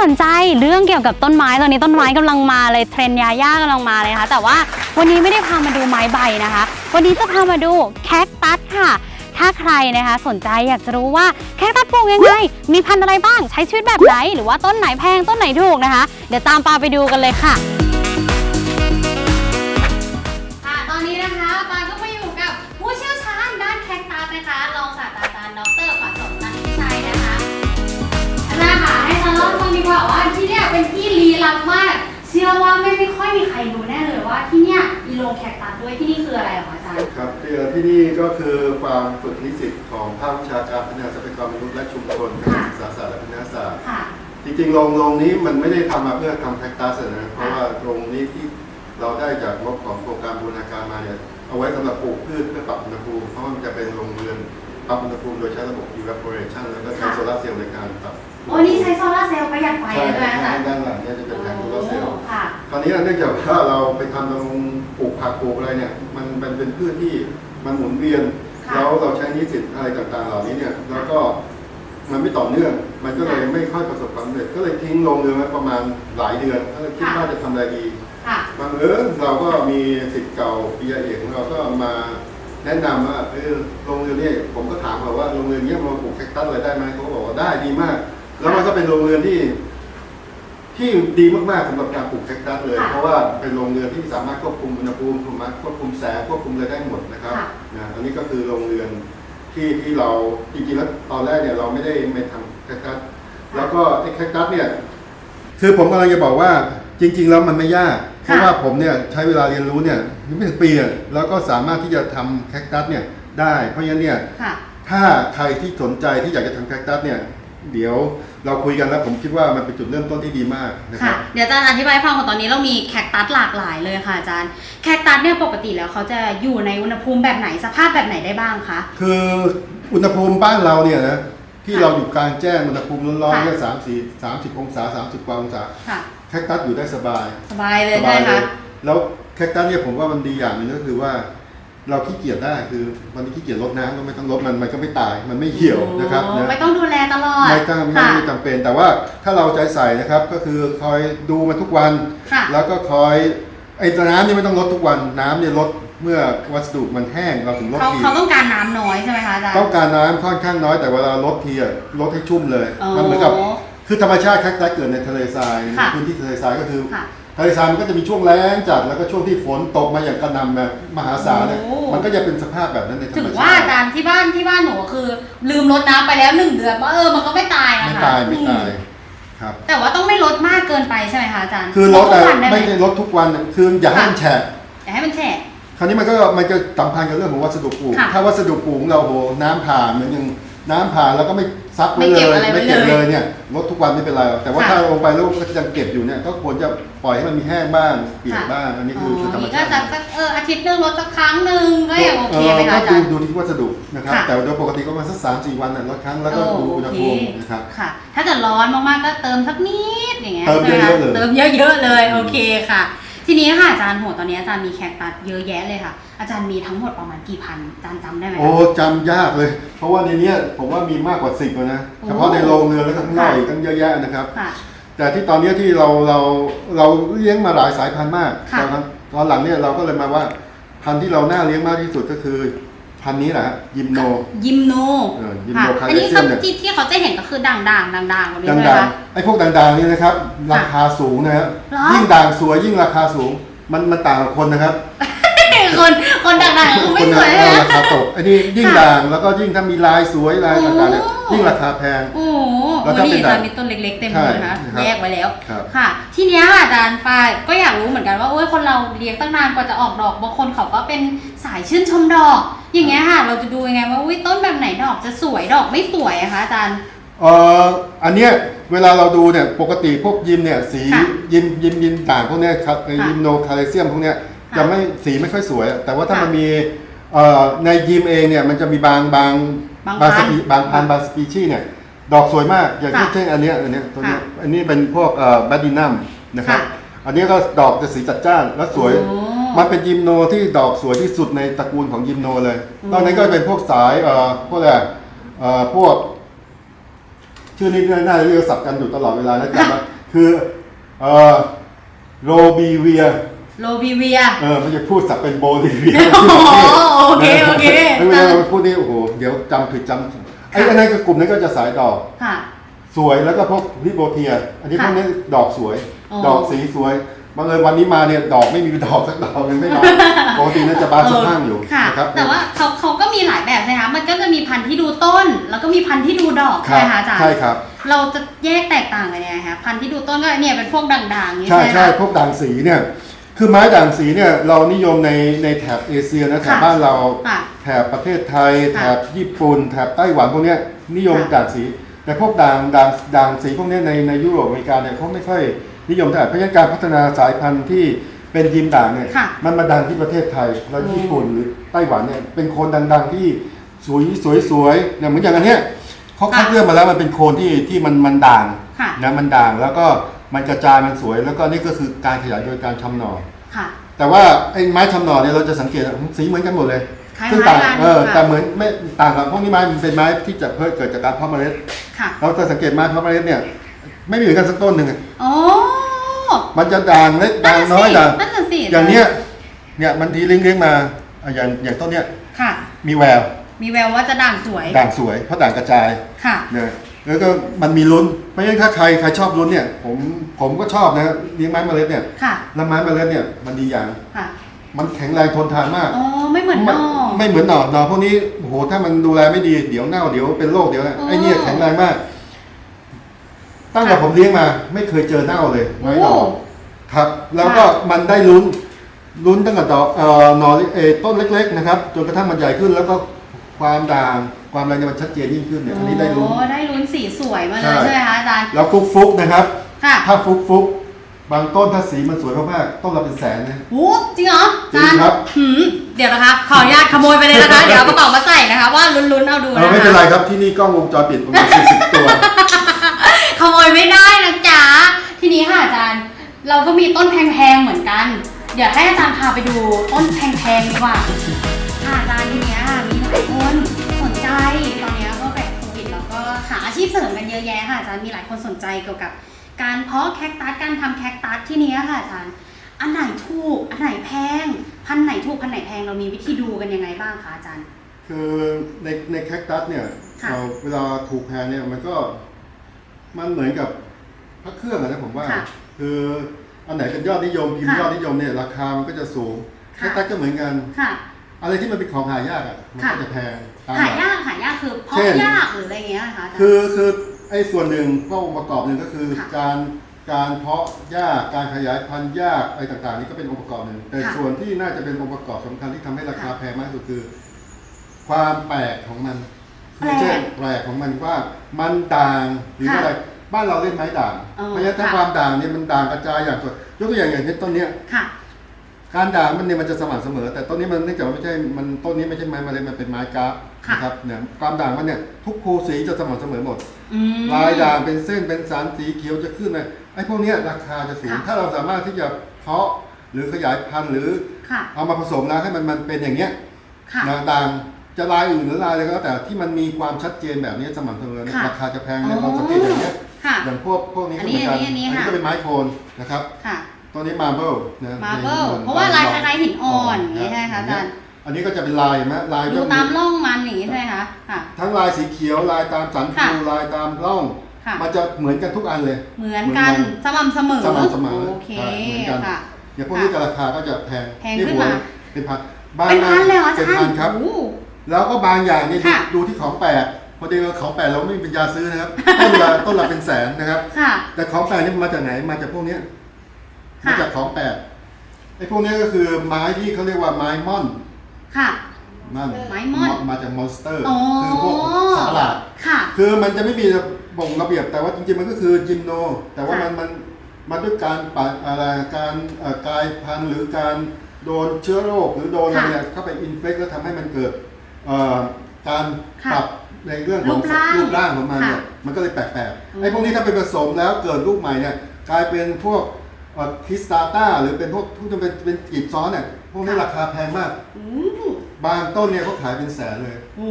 สนใจเรื่องเกี่ยวกับต้นไม้ตอนนี้ต้นไม้กำลังมาเลยเทรนยาย่ากำลังมาเลยนะคะแต่ว่าวันนี้ไม่ได้พามาดูไม้ใบนะคะ วันนี้จะพามาดูแคคตัสค่ะ ถ้าใครนะคะสนใจอยากจะรู้ว่าแคคตัสปลูกยังไง มีพันธุ์อะไรบ้างใช้ชีวิตแบบไหน หรือว่าต้นไหนแพงต้นไหนถูกนะคะ เดี๋ยวตามปาไปดูกันเลยค่ะ ย์ค่ะให้อาจารย์เล่าให้ฟังดีกว่าว่าที่เนี่ยเป็นที่ลี้ลับมาก เชื่อว่าไม่ไม่ค่อยมีใครรู้แน่เลยว่าที่เนี่ยมีโรงแคคตัสด้วยที่นี่คืออะไรเหรออาจารย์ ครับที่ที่นี่ก็คือฟาร์มฝึกนิสิตของภาควิชาการพัฒนาทรัพยากรมนุษย์และชุมชนค่ะศึกษาศาสตร์และพัฒนาศาสตร์ ค่ะ จริงๆโรงโรงนี้มันไม่ได้ทำมาเพื่อทำแคคตัสนะเพราะว่าโรงนี้ที่เราได้จากงบของโครงการบูรณาการมาเนี่ยเอาไว้สำหรับปลูกพืชเพื่อปรับอุณหภูมิเพราะว่ามันจะเป็นโรงเรือนปรับอุณหภูมิโดยใช้ระบบ evaporation แล้วก็ใช้ค่ะโซลาร์เซลล์ในการปรับ โอ้นี่ใช้โซลาร์เซลล์ประหยัดไฟใช่เลยด้วยอาจารย์ด้านหลังเนี่ยจะเป็นแผงโซลาร์เซลล์โอ้ค่ะคราวนี้เนื่องจากว่าเราไปทำตรงปลูกผักปลูกอะไรเนี่ยมันมันเป็นพืชที่มันหมุนเวียน ค่ะแล้วเราใช้นิสิตอะไรต่างๆ เหล่านี้เนี่ยแล้วก็มันไม่ต่อเนื่อง มันก็เลยไม่ค่อยประสบความสำเร็จก็เลยทิ้งลงเรือนไว้ประมาณหลายเดือนก็เลยคิดว่าจะทำอะไรดีค่ะบางเอิญเราก็มีสิทธิ์เก่าปียเอกของเราก็มาแนะนำว่าเออโรงเรือนเนี่ยผมก็ถามเขาว่าโรงเรือนเนี้ยมาปลูกแคคตัสอะไรได้ไหมเขาก็บอกว่าได้ดีมาก แล้วมันก็เป็นโรงเรือนที่ ที่ดีมากๆสำหรับการปลูกแคคตัสเลย ค่ะเพราะว่าเป็นโรงเรือนที่สามารถควบคุมอุณหภูมิควบคุมแสงควบคุมอะไรได้หมดนะครับค่ะ นะอันนี้ก็คือโรงเรือนที่ที่เราจริงๆแล้วตอนแรกเนี่ยเราไม่ได้ไม่ทำแคคตัสแล้วก็ไอ้แคคตัสเนี่ย คือผมกำลังจะบอกว่าจริง ๆ แล้วมันไม่ยาก เพค่ะ ราะว่าผมเนี่ยใช้เวลาเรียนรู้เนี่ยยังไม่ถึงปีอะแล้วก็สามารถที่จะทำแคคตัสเนี่ยได้ เพราะฉะนั้นเนี่ย ค่ะ ถ้าใครที่สนใจที่อยากจะทำแคคตัสเนี่ย เดี๋ยว เราคุยกันแล้วผมคิดว่ามันเป็นจุดเริ่มต้นที่ดีมากนะคค่ะรับ เดี๋ยวอาจารย์อธิบายให้ฟังก่อนตอนนี้เรามีแคคตัสหลากหลายเลยค่ะอาจารย์แคคตัสเนี่ยปกติแล้วเขาจะอยู่ในอุณหภูมิแบบไหนสภาพแบบไหนได้บ้างคะ คืออุณหภูมิบ้านเราเนี่ยนะที่ค่ะเราอยู่กลางแจ้งอุณหภูมิร้อนๆค่ะ เนี่ยสามสี่สามสิบองศาสามสิบกว่าองศาค่ะ แคคตัสอยู่ได้สบายสบายเลยสใช่บายไหมเลคะ ยแล้วแคคตัสเนี่ยผมว่ามันดีอย่างหนึงก็คือว่า เราขี้เกียจได้คือวันนี้ขี้เกียจรดน้ำก็ไม่ต้องรดมันมันก็ไม่ตายมันไม่เหี่ยวนะครับโอ้นะไม่ต้องดูแลตลอดไม่ต้องไม่ค่ะไม่จำเป็น แต่ว่าถ้าเราใจใส่นะครับก็คือคอยดูมันทุกวันค่ะแล้วก็คอยไอ้น้ำนี่ไม่ต้องลดทุกวันน้ำเนี่ยลดเมื่อวัสดุมันแห้งเราถึงลดเขาทีเขาต้องการน้ำน้อยใช่ไหมคะอาจารย์ต้องการน้ำค่อนข้างน้อยแต่เวลาลดทีอะลดให้ชุ่มเลยอ๋อมันเหมือนกับคือธรรมชาติแคคตัสเกิดในทะเลทรายค่ะพื้นที่ทะเลทรายก็คือค่ะ ทะเลทรายมันก็จะมีช่วงแล้งจัดแล้วก็ช่วงที่ฝนตกมาอย่างกระหนำแบบมหาศาลเนี่ยโอ้ มันก็จะเป็นสภาพแบบนั้นในธรรถึมงชาติว่าอาจารย์ที่บ้านที่บ้านหนูก็คือ ลืมรดน้ำไปแล้วหนึ่งเดือนว่าเออมันก็ไม่ตายอะไม่ค่ะตายไม่อืตายครับ แต่ว่าต้องไม่ลดมากเกินไปใช่ไหมคะอาจารย์คือลดทุอะกวันได้ไหม ไม่ได้ลดทุกวันอะคืออย่าให้มันแฉะอย่าให้มันแฉะ คราวนี้มันก็มันจะสัมพันธ์กับเรื่องของวัสดุปลูก ค่ะถ้าวัสดุปลูกของเราโหน้ำผ่านเหมือนยัง น้ำผ่านแล้วก็ไม่ซับไว้ไม่เลเก็บยอะไรไว้ไม่เก็บเลย เลยเนี่ยลดทุกวันไม่เป็นไรหรอกแต่ว่าค่ะ ถ้าลงไปแล้วก็ยังเก็บอยู่เนี่ยก็ควรจะปล่อยให้มันมีแห้งบ้างเปียกค่ะบ้างอันนี้คือคือธรรมนี่ก็ชาติจะสักเอออาทิตย์หนึงลดสักครั้งหนึ่งก็ยังโอเคไหมก็คะอาดูจารย์ ดูที่วัสดุนะครับค่ะแต่โดยปกติก็ประมาณสักสามสี่วันน่ะลดครั้งแล้วก็ดูอุณหภูมินะครับ ค่ะ ถ้าเกิดร้อนมากๆก็เติมสักนิดอย่างเงี้ยเติมใช่ไหเยอะๆเลย เติมเยอะๆเลย โอเคค่ะ ทีนี้ค่ะอาจารย์โหตอนนี้อาจารย์มีแคคตัสเยอะแยะเลยค่ะ อาจารย์มีทั้งหมดประมาณกี่พันอาจารย์จำได้ไหมคะ โอ้จำยากเลย เพราะว่าในเนี้ยผมว่ามีมากกว่าสิบนะโอ้ เฉพาะในโรงเรือนแล้วก็ข้างนอกค่ะอีกตั้งเยอะแยะนะครับ ค่ะ แต่ที่ตอนเนี้ยที่เราเราเราเลี้ยงมาหลายสายพันธุ์มากค่ะ ตอนนั้นตอนหลังเนี่ยเราก็เลยมาว่าพันธุ์ที่เราน่าเลี้ยงมากที่สุดก็คือ พันธุ์นี้แหละฮะยิมโน ยิมโนเออยิมค่ะโนคาอันเลนี้เซีเขายมเนี่ยที่ที่เขาจะเห็นก็คือด่างๆด่างๆแบบนี้ดัใช่งไหมดังคะไอ้พวกดังๆเนี่ยนะครับ ราคาสูงนะฮะเหรอ ยิ่งด่างสวยยิ่งราคาสูง มันมันต่างกับคนนะครับ คนคนด่างๆก็ไม่คนสวยเออนะ ราคาตกอันนี้ยิ่งค่ะด่างแล้วก็ยิ่งถ้ามีลายสวยลายต่างๆเนี่ยโอ้ ยิ่งราคาแพง โอ้โหแล้วถ้านี่เป็นอาด่าจางรย์มีต้นเล็กๆเต็มเลยนะคะใช่นะครับแยกไว้แล้ว ครับค่ะ ทีเนี้ยค่ะอาจารย์ปายก็อยากรู้เหมือนกันว่าโอ้ยคนเราเลี้ยงตั้งนานกว่าจะออกดอกบางคนเขาก็เป็นสายชื่นชมดอก อย่างเงี้ยค่ะเราจะดูยังไงว่าอุ้ยต้นแบบไหนดอกจะสวยดอกไม่สวยอะคะอาจารย์ เอ่ออันเนี้ยเวลาเราดูเนี่ยปกติพวกยิมเนี่ยสีค่ะยิมยิมยิมด่างพวกเนี้ยครับไอ้ค่ะยิมโนคาเลเซียมพวกเนี้ย ค่ะจะไม่สีไม่ค่อยสวย แต่ว่าถ้าค่ะมันมีเอ่อในยิมเองเนี่ยมันจะมีบางบางบางบางสพันธุ์ปีบางพันธุ์บางสปีชีส์เนี่ยดอกสวยมากอย่างค่ะเช่นอันเนี้ยอันเนี้ยตัวเนี้ยค่ะอันนี้เป็นพวกเอ่อแบดดินัมนะครับค่ะอันนี้ก็ดอกจะสีจัดจ้านและสวย โอ้มันเป็นยิมโนที่ดอกสวยที่สุดในตระกูลของยิมโนเลยอืมนอกนั้นก็เป็นพวกสายเอ่อพวกอะไรเอ่อพวก ชื่อนี้น่าจะเรียกศัพท์กันอยู่ตลอดเวลานะจ๊ะ คือเอ่อโรบีเวีย โลบีเวีย เออมันจะพูดศัพท์เป็นโบลิเวียอ๋อโอเคโอเค ไม่เวลาเราพูดนี่โอ้โหเดี๋ยวจำผิดจำไอ้อันนั้นคือกลุ่มนั้นก็จะสายดอกค่ะ สวยแล้วก็พวกริโบเทีย อันนี้พค่ะวกนี้ดอกสวยอ๋อดอกสีสวยบังเอิญวันนี้มาเนี่ยดอกไม่มีดอกสักดอกเลยไม่ดอกปกติน่าจะบานสะพรั่งอยู่ค่ะนะครับแต่ว่าเขาเขาก็มีหลายแบบใช่ไหมคะมันก็จะมีพันธุ์ที่ดูต้น แล้วก็มีพันธุ์ที่ดูดอกครัใช่บไหมคะอาจารย์ใช่ครับ เราจะแยกแตกต่างกันยังไงคะพันธุ์ที่ดูต้นก็เนี่ยเป็นพวกด่างๆอย่างนี้ใช่ใช่ไหมใช่คะพวกด่างสีเนี่ย คือไม้ด่างสีเนี่ยเรานิยมในในแถบเอเชียนะแถบค่ะบ้านเราค่ะแถบประเทศไทย ค่ะแถบญี่ปุ่นแถบไต้หวันพวกเนี้ยนิยมค่ะ ด่างสี แต่พวกด่างด่างด่างสีพวกเนี้ยในในยุโรปอเมริกาเนี่ยเขาไม่ค่อยนิยมเท่าไหร่เพราะฉะนั้นการพัฒนาสายพันธุ์ที่เป็นยิมด่างเนี่ยค่ะมันมาดังที่ประเทศไทยแล้วอืมญี่ปุ่นหรือไต้หวันเนี่ยเป็นโคนดังๆที่สวยสวยสวยเนี่ยเหมือนอย่างอันเนี้ยเขาคัดเลือกมาแล้วมันเป็นโคนที่ที่มันมันด่างค่ะ นะมันด่างแล้วก็ มันกระจายมันสวย แล้วก็นี่ก็คือการขยายโดยการชำหน่อ ค่ะ แต่ว่าไอ้ไม้ชำหน่อเนี่ยเราจะสังเกตว่าสีเหมือนกันหมดเลยคล้ายๆซึ่งต่างกันเออค่ะแต่เหมือนไม่ต่างกับพวกนี้ไม้มันเป็นไม้ที่จะเพิ่เกิดจากการเพาะเมล็ด ค่ะ เราจะสังเกตไม้เพาะเมล็ดเนี่ย ไม่มีเหมือนกันสักต้นหนึ่งอะอ๋อมันจะด่างเล็กด่างน้อยด่างนั่นน่ะสิอย่างเนี้ยเนี่ยมันทีเลี้ยงๆมาอะอย่างอย่างต้นเนี้ยค่ะ มีแววมีแววว่าจะด่างสวย ด่างสวยเพราะด่างกระจายค่ะ เนี่ย แล้วก็มันมีลุ้นเพราะฉะนั้นถ้าใครใครชอบลุ้นเนี่ย ผมผมก็ชอบนะเลี้ยงไม้เมล็ดเนี่ยค่ะ แล้วไม้เมล็ดเนี่ยมันดีอย่าง ค่ะ มันแข็งแรงทนทานมาก อ๋อ ไม่เหมือนนอก ไม่เหมือนหน่อหน่อพวกนี้โอ้โหถ้ามันดูแลไม่ดีเดี๋ยวเน่าเดี๋ยวเป็นโรคเดี๋ยวอ๋อไอ้เนี่ยแข็งแรงมาก ตั้งแต่ค่ะ ผมเลี้ยงมา ไม่เคยเจอเน่าเลยโอ้ไม้หน่อครับ แล้วก็มันได้ลุ้นลุ้นตั้งแต่ดอกเอ่อหน่อเออต้นเล็ก ๆ นะครับจนกระทั่งมันใหญ่ขึ้นแล้วก็ความด่าง ความอะไรเนี่ยมันชัดเจนยิ่งขึ้นเนี่ยอันนี้ได้ลุ้น โอ้ได้ลุ้นสีสวยมาเลยใช่ ใช่ไหมคะอาจารย์ แล้วฟุกฟุกๆนะครับ ค่ะถ้าฟุกฟุกๆบางต้นถ้าสีมันสวยมากๆต้นละเป็นแสนนะ โอ้จริงเหรอจริงครับหืมเดี๋ยวนะคะ ขออนุญาตขโมยไปเลยนะคะ เดี๋ยวเอากระเป๋ามาใส่นะคะ ว่าลุ้นๆเอาดูเอนะอคะ ไม่เป็นไรครับที่นี่กล้องวงจรปิดประมาณ40ตัว ขโมยไม่ได้นะจ๊ะ ทีนี้ค่ะอาจารย์ เราก็มีต้นแพงๆเหมือนกัน เดี๋ยวให้อาจารย์พาไปดูต้นแพงๆดีกว่า ค่ะอาจารย์ อะแยะค่ะอาจารย์มีหลายคนสนใจเกี่ยวกับ การเพาะแคคตัสการทำแคคตัสที่เนี้ยค่ะอาจารย์อันไหนถูกอันไหนแพง พันธุ์ไหนถูกพันธุ์ไหนแพงเรามีวิธีดูกันยังไงบ้างคะอาจารย์ คือในในแคคตัสเนี่ยค่ะเราเวลาถูกแพงเนี่ยมันก็มันเหมือนกับพระเครื่องอะนะผมว่าค่ะคืออันไหนเป็นยอดนิยมพิมพ์ค่ะยอดนิยมเนี่ยราคามันก็จะสูงแคค่ะคตัสก็เหมือนกันค่ะอะไรที่มันเป็นของหายากอะมันก็ค่ะจะแพงตามหาหลักยากหายากคือเพาะเช่นยากหรืออะไรเงี้ยนะคะอาจารย์คือคือ ไอ้ส่วนหนึ่งก็องค์ประกอบหนึ่งก็คือค่ะการการเพาะยากการขยายพันธุ์ยากอะไรต่างๆ นี่ก็เป็นองค์ประกอบหนึ่งแต่ค่ะส่วนที่น่าจะเป็นองค์ประกอบสำคัญที่ทำให้ราคาค่ะแพงมากที่สุดคือ ความแปลกของมันแปลกไม่ใช่แปลกของมันว่ามันด่างหรือค่ะอะไรบ้านเราเล่นไม้ด่างอ๋อเพราะฉะนั้นถ้าค่ะ ความด่างเนี่ยมันด่างกระจายอย่างสดยกตัวอย่างอย่างเช่นต้นเนี้ย ค่ะ การด่างมันเนี่ยมันจะสม่ำเสมอ แต่ต้นนี้มันเนื่องจากว่าไม่ใช่มันต้นนี้ไม่ใช่ไม้เมล็ดมันเป็นไม้กราฟค่ะ นะครับเนี่ยความด่างมันเนี่ยทุกภูสีจะสม่ำเสมอหมด อืม ลายด่างเป็นเส้นเป็นสารสีเขียวจะขึ้นเลยไอ้พวกเนี้ยราคาจะสูง ค่ะ ถ้าเราสามารถที่จะเพาะหรือขยายพันธุ์หรือค่ะ เอามาผสมแล้วให้มันมันเป็นอย่างเนี้ยค่ะ นะด่างจะลายอื่นหรือลายอะไรก็แล้วแต่ที่มันมีความชัดเจนแบบนี้สม่ำเสมอเนี่ยค่ะราคาจะแพงเนี่ยอ๋อเราสังเกตอย่างเนี้ยค่ะ อย่างพวกพวกนี้อัก็นเหนี้มือนกันอันนี้อันนี้นี้ค่ะ ก็เป็นไม้โคนนะครับ ค่ะ ตัวนี้มาร์เบิลนะมาร์เบิลในเพราะว่าลายคล้ายๆหินอ่อนอย่างนี้ใช่ไหมคะอาจารย์อันนี้ก็จะเป็นลายเห็นไหมลายดูก็ตามร่องมันอย่างนี้ใช่ไหมคะค่ะทั้งลายสีเขียวลายตามสันค่ะฟูลายตามร่องค่ะมันจะเหมือนกันทุกอันเลย เหมือนกันสม่ำเสมอสม่ำเสมอโอเคใช่เหมือนกันค่ะอย่างพวกนี้ก็ราคาก็จะแพงแพงนี่ขึ้นหัวมาเป็นพันเป็นพันเลยเหรออาเป็นจารพันย์ครับโอ้แล้วก็บางอย่างเนี่ยดูค่ะดูที่ของแปลกพอดีว่าของแปลกเราไม่มีปัญญาซื้อนะครับต้นละต้นละเป็นแสนนะครับค่ะแต่ของแปลกนี่มันมาจากไหนมาจากพวกเนี้ยค่ะมาจากของแปลกไอ้พวกเนี้ยก็คือไม้ที่เขาเรียกว่าไม้ม่อนค่ะ นั่นไม้ม่อน มาจากมอนสเตอร์ อ๋อคือพวกสัตว์ประหลาด ค่ะ คือมันจะไม่มีบ่งระเบียบแต่ว่าจริงๆมันก็คือจิมโน แต่ว่าค่ะมันมันมันด้วยการปะอะไรการเอ่อกลายพันธุ์หรือการโดนเชื้อโรคหรือโดนอะไรเนี่ยเข้าไปอินเฟกแล้วทำให้มันเกิดเอ่อการค่ะปรับในเรื่องของรูปร่างรูปร่างของมันเนี่ยค่ะมันก็เลยแปลกอืมๆไอ้พวกนี้ถ้าไปผสมแล้วเกิดลูกใหม่เนี่ยกลายเป็นพวก คริสตาต้าหรือเป็นพวกที่จะเป็นเป็นกลีบซ้อนเนี่ยพวกนี้ราคาแพงมาก อืมบางต้นเนี่ยเขาขายเป็นแสนเลย โอ้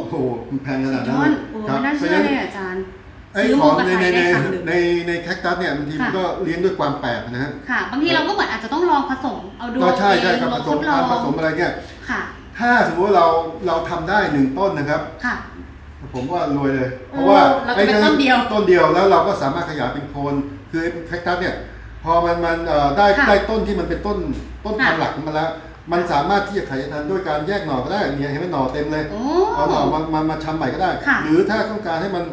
โอ้โหมันแพงขนาดยนั้นอเลดยโอ้ครับไม่น่าเพราะเชื่อฉะนั้นเลยอาจารย์ ไอ้ซื้อขมุอกงกระในไทในยในได้ครั้งหนึ่ง ในในแคคตัสเนี่ยบางทีมันค่ะ ก็เลี้ยงด้วยความแปลกนะฮะค่ะ บางทีเราก็เหมือนอาจจะต้องลองผสม เอาดวงก็ใช่ใช่เองกับลผองสทมดลอพันงธุ์ผสมอะไรเนี่ยค่ะ ถ้าสมมติว่าเราเราทำได้หนึ่งต้นนะครับ ค่ะ ผมว่ารวยเลย เพโอ้ราะว่าเราจะเป็นต้นเดียว ต้นเดียวแล้วเราก็สามารถขยายเป็นโคนคือไอ้แคคตัสเนี่ย พอมันมันเอ่อได้ค่ะได้ต้นที่มันเป็นต้นต้นพันธุ์ค่ะหลักมาแล้ว มันสามารถที่จะขยายพันธุ์ด้วยการแยกหน่อก็ได้เนี่ยเห็นไหมหน่อเต็มเลย โอ้ เอาหน่อมามามาชำใหม่ก็ได้ ค่ะ หรือถ้าต้องการให้มัน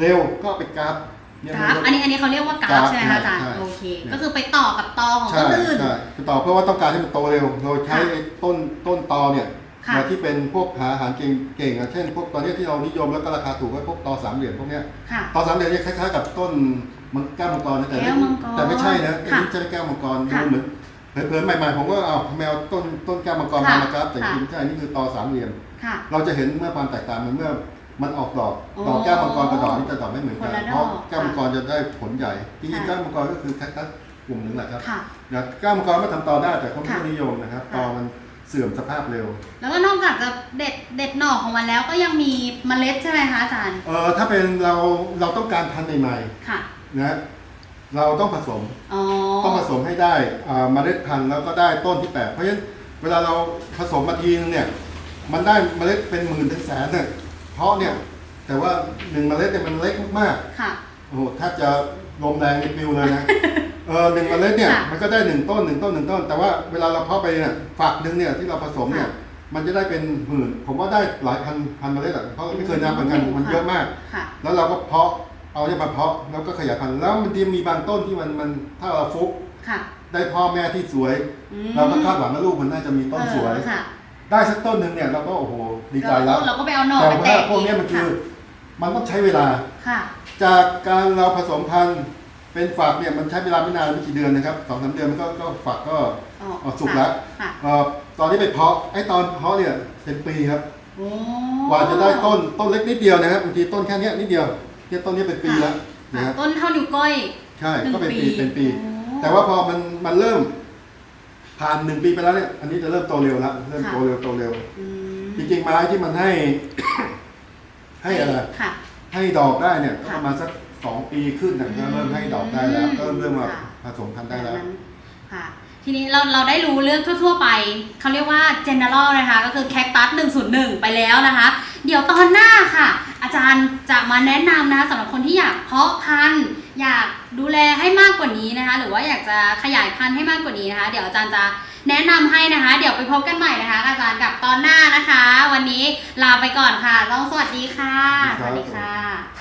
เร็วก็เอาไปกราฟเนี่ยกราฟมันอันนี้อันนี้เขาเรียกว่ากราฟกราฟใช่ไหมคะอาจารย์ ใช่โอเคใช่ก็คือไปต่อกับตอของใช่ต้นอื่น ใช่คือต่อเพราะว่าต้องการให้มันโตเร็ว เราใช้ค่ะไอ้ต้นต้นตอเนี่ยค่ะมาที่เป็นพวกหาอาหารเก่งเก่งอะเช่น พวกตอนนี้ที่เรานิยมแล้วก็ราคาถูกก็พวกตอสามเหลี่ยมพวกเนี้ยค่ะ ตอสามเหลี่ยมเนี่ยคล้ายๆกับต้น มังแก้วมังกรนะแต่แก้วมังกรแต่ไม่ใช่นะค่ะไม่ใช่แก้วมังกรดูค่ะเหมือนเผลอๆใหม่ๆผมก็เอาแมวต้นต้นแก้วมังกรค่ะมานะครับ แต่ค่ะจริงๆไม่ใช่นี่คือตอสามเหลี่ยม ค่ะ เราจะเห็นเมื่อความแตกต่างมันเมื่อมันออกดอกโอ้ดอกแก้วมังกรกับดอกนี่จะดอกไม่เหมือนกันคนละดอกเพราะแก้วมังกรจะได้ผลใหญ่จริงๆค่ะ แก้วมังกรก็คือแคคตัสกลุ่มหนึ่งแหละครับค่ะ นะแก้วมังกรก็ทำตอได้แต่เขาไม่ค่ะค่อยนิยมนะครับค่ะ ตอมันเสื่อมสภาพเร็ว แล้วก็นอกจากจะเด็ดเด็ดหน่อของมันแล้วก็ยังมีเมล็ดใช่ไหมคะอาจารย์ เออถ้าเป็นเราเราต้องการพันธุ์ใหม่ค่ะ ๆ นะเราต้องผสมอ๋อต้องผสมให้ได้อ่าเมล็ดพันธุ์แล้วก็ได้ต้นที่แปลกเพราะฉะนั้นเวลาเราผสมมาทีนึงเนี่ยมันได้เมล็ดเป็นหมื่นถึงแสนเนี่ยเพราะเนี่ยแต่ว่าหนึ่งเมล็ดเนี่ยมันเล็กมากๆค่ะโอ้โหแทบจะลมแรงในปิวเลยนะ เออหนึ่งเมล็ดเนี่ยค่ะมันก็ได้หนึ่งต้นหนึ่งต้นหนึ่งต้น แต่ว่าเวลาเราเพาะไปเนี่ยฝักหนึ่งเนี่ยที่เราผสมเนี่ยค่ะมันจะได้เป็นหมื่น ผมว่าได้หลายพันพันเมล็ดอะเพราะไม่เคยนับเหมือนกันอืมมันค่ะเยอะมาก ค่ะ แล้วเราก็เพาะ เอาเนี่ยมาเพาะแล้วก็ขยายพันธุ์แล้วมันจะมีบางต้นที่มันมันถ้าเราฟุกค่ะได้พ่อแม่ที่สวย อืมเราก็คาดหวังว่าลูกมันน่าจะมีต้นสวย เออค่ะได้สักต้นหนึ่งเนี่ยเราก็โอ้โหดีใจแล้ว เราก็ไปเอาหน่อแต่ไปว่าแตะพวกเนี้ยมันคือมันต้องใช้เวลา ค่ะ จากการเราผสมพันธุ์เป็นฝักเนี่ยมันใช้เวลาไม่นานไม่กี่เดือนนะครับสองสามเดือนมันก็ก็ฝักก็อ๋อเอ่อสุกแล้วค่ะ เอ่อตอนนี้ไปเพาะไอ้ตอนเพาะเนี่ยเป็นปีครับ โอ้กว่าจะได้ต้นต้นเล็กนิดเดียวนะครับบางทีต้นแค่เนี้ยนิดเดียว เนี่ยต้นนี้เป็นปีแล้วนะค่ะฮะต้นเท่านิ้วก้อย ใช่หนึ่งก็เป็นปีปีเป็นปี โอ้แต่ว่าพอมันมันเริ่ม ผ่านหนึ่งปีไปแล้วเนี่ยอันนี้จะเริ่มโตเร็วแล้วเริ่มค่ะ โตเร็วโตเร็ว อืมจริงๆไม้ที่มันให้ ให้อะไรค่ะ ให้ดอกได้เนี่ยก็ค่ะประมาณสักสองปีขึ้นเนี่ยก็เริ่มให้ดอกได้แล้ว ก็เริ่มมาผสมพันธุ์ได้แล้วบบนั้นค่ะ ทีนี้เราเราได้รู้เรื่องทั่ว ๆ ไป เขาเรียกว่า general นะคะ ก็คือ cactus 101 ไปแล้วนะคะ เดี๋ยวตอนหน้าค่ะ อาจารย์จะมาแนะนำนะคะสำหรับคนที่อยากเพาะพันธุ์ อยากดูแลให้มากกว่านี้นะคะ หรือว่าอยากจะขยายพันธุ์ให้มากกว่านี้นะคะ เดี๋ยวอาจารย์จะแนะนำให้นะคะ เดี๋ยวไปพบกันใหม่นะคะ อาจารย์กับตอนหน้านะคะ วันนี้ลาไปก่อนค่ะต้องสวัสดีค่ะ สวัสดีครับสวัสดีค่ะ